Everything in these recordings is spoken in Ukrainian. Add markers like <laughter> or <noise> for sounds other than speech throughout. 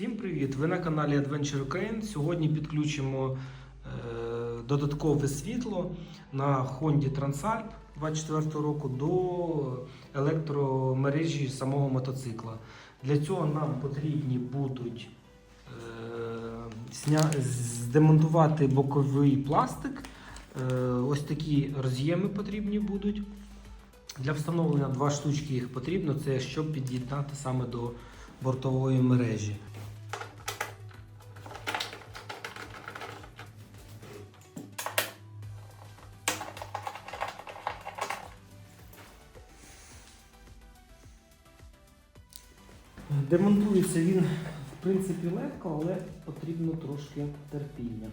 Всім привіт! Ви на каналі Adventure Ukraine. Сьогодні підключимо е, додаткове світло на Honda Transalp 24 року до електромережі самого мотоцикла. Для цього нам потрібні будуть е, сня... здемонтувати боковий пластик. Е, ось такі роз'єми потрібні будуть. Для встановлення два штучки їх потрібно, це щоб під'єднати саме до бортової мережі. Демонтується він в принципі легко, але потрібно трошки терпіння.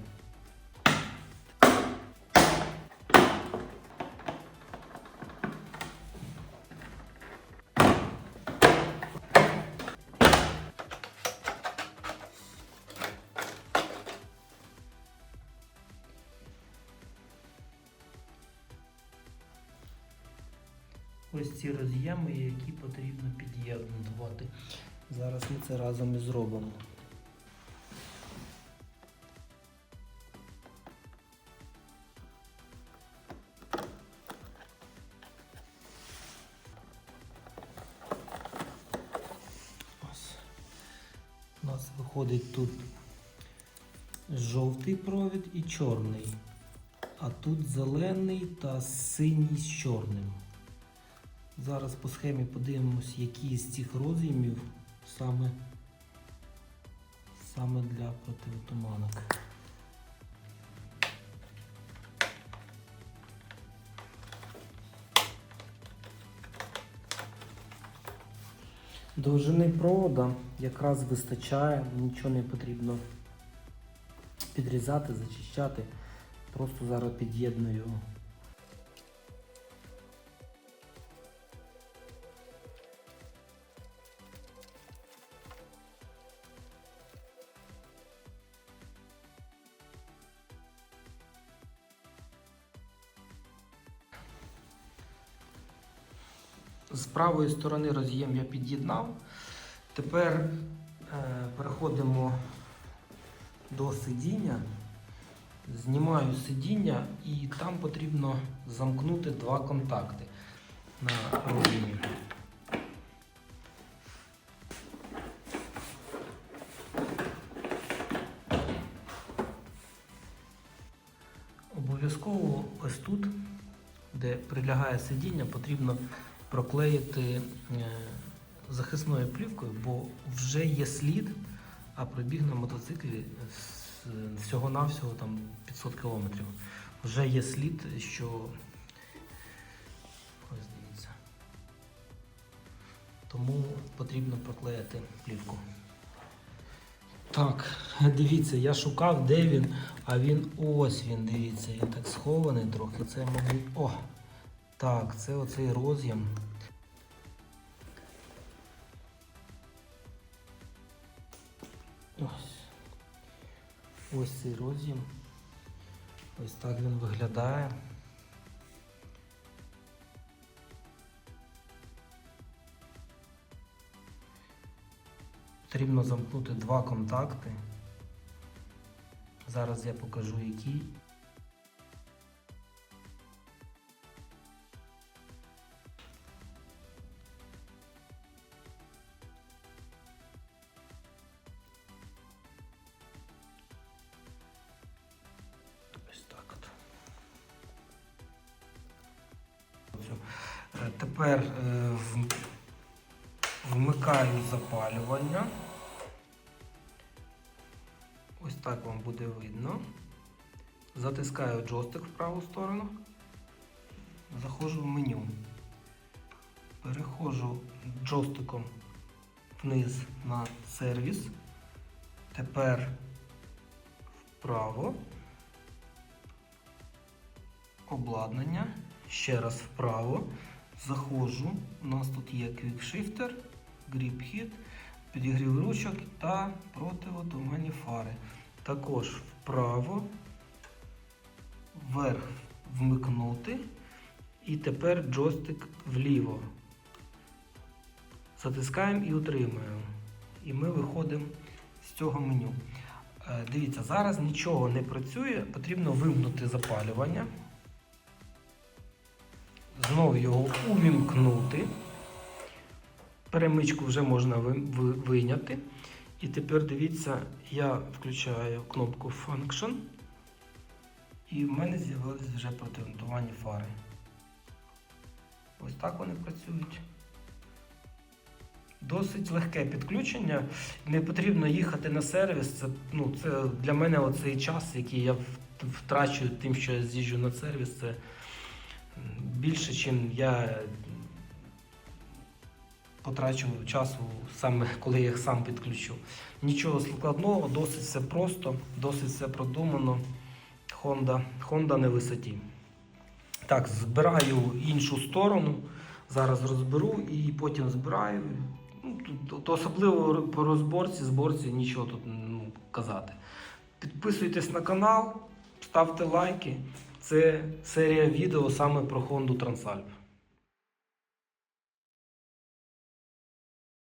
Ось ці роз'єми, які потрібно під'єднувати. Зараз ми це разом і зробимо. Ось. У нас виходить тут жовтий провід і чорний. А тут зелений та синій з чорним. Зараз по схемі подивимось, які з цих роз'ємів саме, саме для противотуманок. Довжини провода якраз вистачає, нічого не потрібно підрізати, зачищати. Просто зараз під'єдную З правої сторони роз'єм я під'єднав. Тепер е, переходимо до сидіння. Знімаю сидіння і там потрібно замкнути два контакти на роз'ємі. Обов'язково ось тут, де прилягає сидіння, потрібно проклеїти е, захисною плівкою, бо вже є слід, а пробіг на мотоциклі з- всього-навсього там 500 кілометрів. Вже є слід, що ось дивіться. Тому потрібно проклеїти плівку. Так, дивіться, я шукав, де він, а він ось він, дивіться, він так схований трохи. Це, мабуть. О! Так, це оцей роз'єм. Ось. Ось цей роз'єм. Ось так він виглядає. Потрібно замкнути два контакти. Зараз я покажу які. Все. Е, Тепер е, вмикаю запалювання. Ось так вам буде видно. Затискаю джойстик в праву сторону. Заходжу в меню. Переходжу джойстиком вниз на сервіс. Тепер вправо. Обладнання. Ще раз вправо. Заходжу. У нас тут є Grip Hit, підігрів ручок та противотуманні фари. Також вправо, вверх вмикнути. І тепер джойстик вліво. Затискаємо і утримуємо. І ми виходимо з цього меню. Е, Дивіться, зараз нічого не працює, потрібно вимкнути запалювання. Знову його увімкнути. Перемичку вже можна ви- ви- вийняти. І тепер дивіться, я включаю кнопку Function. І в мене з'явилось вже протиорієнтування фари. Ось так вони працюють. Досить легке підключення. Не потрібно їхати на сервіс. Це, ну, це для мене оцей час, який я в- втрачую тим, що я з'їжджу на сервіс, це більше, чим я потрачу часу саме <laughs> коли я їх сам підключу. Нічого складного, досить все просто, досить все продумано. Honda, Honda на висоті. Так, збираю іншу сторону. Зараз розберу і потім збираю. Ну, особливо по розборці, зборці нічого тут ну, казати. Підписуйтесь на канал, ставте лайки. Це серія відео саме про Honda Transalp.